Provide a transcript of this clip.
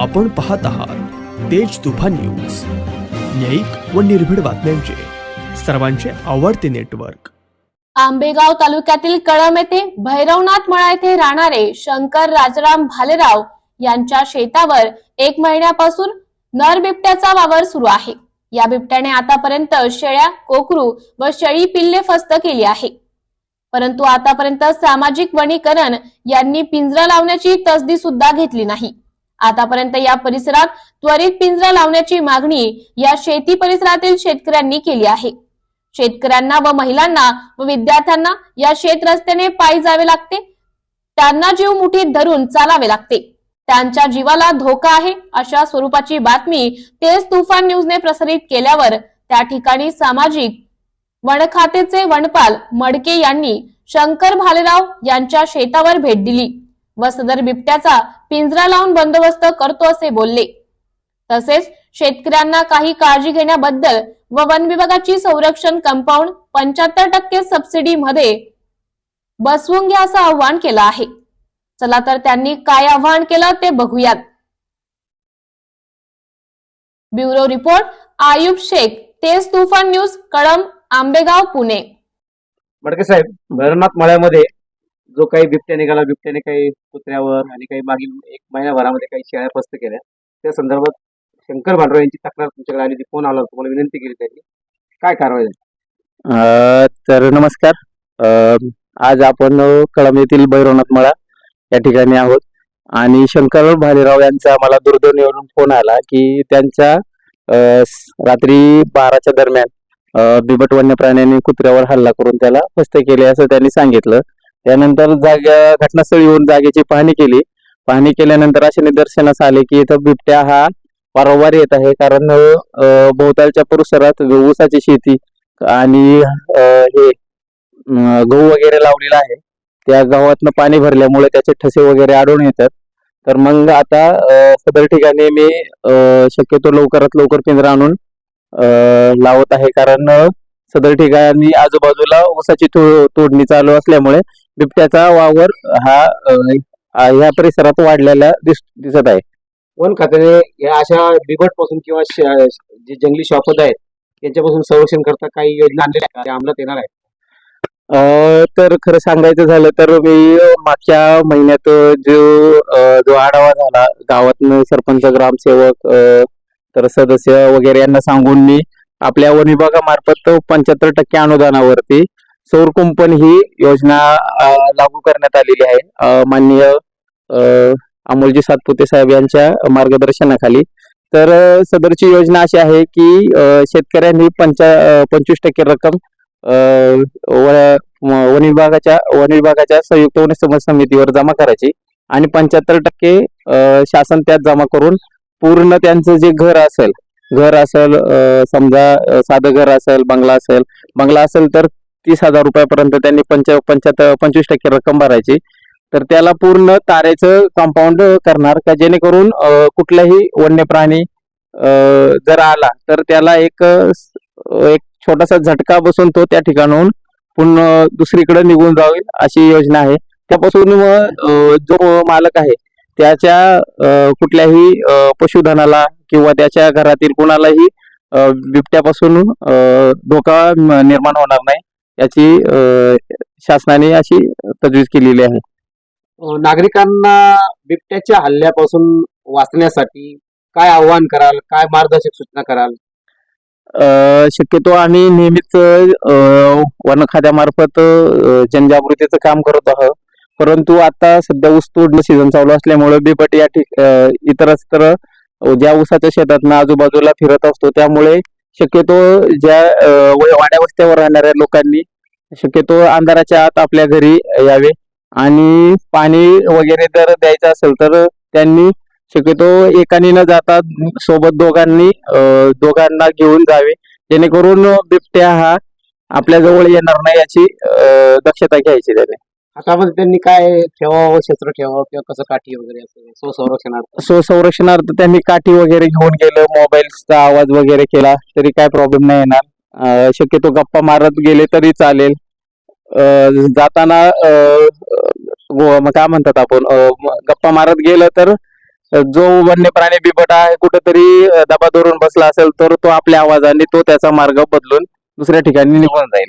आपण पाहत आहात तेज तुफा न्यूज. न्यायिक व निर्भीड बातम्यांचे. सर्वांचे आवडते नेटवर्क. आंबेगाव तालुक्यातील कळम येथे भैरवनाथ मळा येथे राहणारे शंकर राजाराम भालेराव यांच्या शेतावर एक महिन्यापासून नर बिबट्याचा वावर सुरू आहे. या बिबट्याने आतापर्यंत शेळ्या कोकरू व शेळी पिल्ले फस्त केली आहे. परंतु आतापर्यंत सामाजिक वनीकरण यांनी पिंजरा लावण्याची तसदी सुद्धा घेतली नाही. आतापर्यंत या परिसरात त्वरित पिंजरा लावण्याची मागणी या शेती परिसरातील शेतकऱ्यांनी केली आहे. शेतकऱ्यांना व महिलांना व विद्यार्थ्यांना या शेत रस्त्याने पायी जावे लागते. त्यांना जीव मुठीत धरून चालावे लागते. त्यांच्या जीवाला धोका आहे अशा स्वरूपाची बातमी तेज तुफान न्यूजने प्रसारित केल्यावर त्या ठिकाणी सामाजिक वन खातेचे वनपाल मडके यांनी शंकर भालेराव यांच्या शेतावर भेट दिली. व सदर बिबट्याचा पिंजरा लावून बंदोबस्त करतो असे बोलले. तसेच शेतकऱ्यांना काही काळजी घेण्याबद्दल व वन विभागाची संरक्षण कंपाऊंड पंच्याहत्तर टक्के सबसिडी मध्ये बसवून घ्या असं आव्हान केलं आहे. चला तर त्यांनी काय आव्हान केलं ते बघूयात. ब्युरो रिपोर्ट आयुब शेख तेज तुफान न्यूज कळम आंबेगाव पुणे. मडके साहेब भैरनाथ मळ्यामध्ये जो काही बिबट्या निघाला बिबट्याने काही कुत्र्यावर आणि काही मागील एक महिन्याभरामध्ये काही शेळ्या फस्त केल्या. त्या संदर्भात शंकर भांडराव यांची तक्रार तुमच्याकडे आली होती. फोन आला होता, तुम्हाला विनंती केली त्यांनी. काय कारवाई झाली? अ, तर नमस्कार. अ, आज आपण कळम येथील भैरवनाथ मळा या ठिकाणी आहोत. आणि शंकर भालेराव यांचा मला दूरध्वनीवरून फोन आला की त्यांच्या अ, स- रात्री बाराच्या दरम्यान अ, बिबट वन्य प्राण्यांनी कुत्र्यावर हल्ला करून त्याला फस्त केले असं त्यांनी सांगितलं. त्यानंतर जागा घटनास्थळी येऊन जागेची पाहणी केली. पाहणी केल्यानंतर असे निदर्शनास आले की इथं बिबट्या हा वारंवार येत आहे. कारण भोवतालच्या परिसरात ऊसाची शेती आणि हे गहू वगैरे लावलेला आहे. त्या गव्हातनं पाणी भरल्यामुळे त्याचे ठसे वगैरे आढळून येतात. तर मग आता सदर ठिकाणी मी शक्यतो लवकरात लवकर पिंजरा आणून लावत आहे. कारण सदर ठिकाणी आजूबाजूला ऊसाची तो- तोडणी चालू असल्यामुळे बिबट्याचा वावर हा ह्या परिसरात वाढलेला दिस दिसत आहे वन खात्याने या अशा बिबटपासून किंवा जे जंगली शॉपद आहेत त्यांच्यापासून संरक्षण करता काही योजना आणलेल्या? त्या अंमलात येणार आहेत अ, तर खरं सांगायचं झालं तर मी मागच्या महिन्यात जो जो आढावा झाला गावातनं सरपंच ग्रामसेवक तर सदस्य वगैरे यांना सांगून मी आपल्या वन विभागामार्फत पंच्याहत्तर टक्के अनुदानावरती सौर कुंपण ही योजना लागू करण्यात आलेली आहे. माननीय अमोलजी सातपुते साहेब यांच्या मार्गदर्शनाखाली. तर सदरची योजना अशी आहे की शेतकऱ्यांनी पंचा पंचवीस टक्के रक्कम व- वन विभागाच्या वन विभागाच्या संयुक्त वन समज समितीवर जमा करायची आणि पंच्याहत्तर टक्के शासन त्यात जमा करून पूर्ण त्यांचं जे घर असेल घर असेल समजा साधं घर असेल बंगला असेल बंगला असेल तर तीस हजार रुपयापर्यंत त्यांनी पंच पंच्याहत्तर पंचवीस टक्के रक्कम भरायची. तर त्याला पूर्ण तारेचं कंपाऊंड करणार का जेणेकरून कुठलाही वन्य प्राणी जर आला तर त्याला एक एक छोटासा झटका बसून तो त्या ठिकाणाहून पुन्हा दुसरीकडे निघून जाईल अशी योजना आहे. त्यापासून जो मालक आहे त्याच्या कुठल्याही पशुधनाला किंवा त्याच्या घरातील कुणालाही बिबट्यापासून धोका म- निर्माण होणार नाही. याची शासनाने अशी तजवीज केलेली आहे. नागरिकांना बिबट्याच्या हल्ल्यापासून वाचण्यासाठी काय आव्हान कराल? काय मार्गदर्शक सूचना कराल? शक्यतो आम्ही नेहमीच वन खात्यामार्फत जनजागृतीचं काम करत आहोत. परंतु आता सध्या ऊस तोडणं सीझन चालू असल्यामुळे बिबट या ठिक अ, इतरत्र ज्या ऊसाच्या शेतातनं आजूबाजूला फिरत असतो त्यामुळे शक्यतो ज्या अ, वाड्या वस्त्यावर राहणाऱ्या लोकांनी शक्यतो अंधाराच्या आत आपल्या घरी यावे आणि पाणी वगैरे जर द्यायचं असेल तर त्यांनी शक्यतो एकाने न जाता सोबत दोघांनी दोघांना घेऊन जावे. जेणेकरून बिबट्या हा आपल्या जवळ येणार नाही याची दक्षता घ्यायची त्याने. हातामध्ये त्यांनी काय ठेवावं शस्त्र ठेवावं किंवा कसं काठी वगैरे असं स्वसंरक्षणार्थ स्वसंरक्षणार्थ त्यांनी काठी वगैरे घेऊन गेलं मोबाईलचा आवाज वगैरे केला तरी काय प्रॉब्लेम नाही येणार. शक्यतो गप्पा मारत गेले तरी चालेल. जाताना काय म्हणतात आपण गप्पा मारत गेलं तर जो वन्य प्राणी बिबटा आहे कुठेतरी दबा धरून बसला असेल तर तो आपल्या आवाजाने तो त्याचा मार्ग बदलून दुसऱ्या ठिकाणी निघून जाईल.